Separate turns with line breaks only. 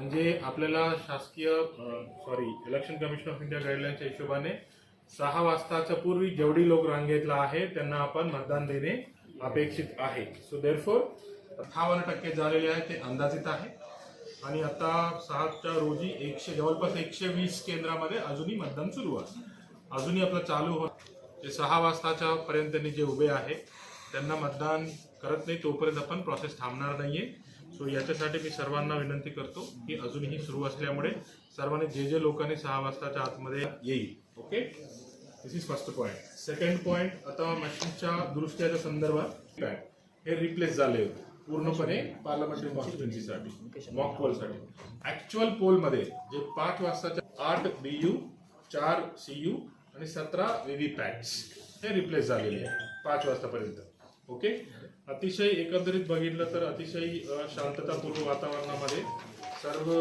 म्हणजे आपल्याला शासकीय sorry election commission of India गाईडलाईनच्या हिशोबाने सहा वाजताच्या पूर्वी जेवढी लोक रांगेतला आहे त्यांना आपण मतदान देणे अपेक्षित आहे. सो देअरफोर अठ्ठावन्न टक्के झालेले आहे ते अंदाजित आहे. आणि आता सहाच्या रोजी एकशे जवळपास एकशे वीस केंद्रामध्ये अजूनही मतदान सुरू आहे. अजूनही आपलं चालू होत ते सहा वाजताच्या पर्यंत जे उभे आहे त्यांना मतदान करत नाही तोपर्यंत आपण प्रोसेस थांबणार नाहीये. सो याच्यासाठी मी सर्वांना विनंती करतो की अजूनही सुरू असल्यामुळे सर्वांनी जे जे लोकांनी सहा वाजताच्या आतमध्ये येईल okay this is first point second point आता मशीनच्या दुरुस्त्याच्या संदर्भात हे रिप्लेस झाले होते पूर्णपणे पार्लमेंटरी कॉन्स्टिट्युन्सीसाठी मॉक पोलसाठी ऍक्च्युअल पोलमध्ये जे पाच वाजताच्या आठ बी यू चार सी यू आणि सतरा व्हीव्ही पॅट्स हे रिप्लेस झालेले आहे पाच वाजतापर्यंत. ओके? अतिशय एकंदरीत बघितलं तर अतिशय शांततापूर्ण वातावरणामध्ये सर्व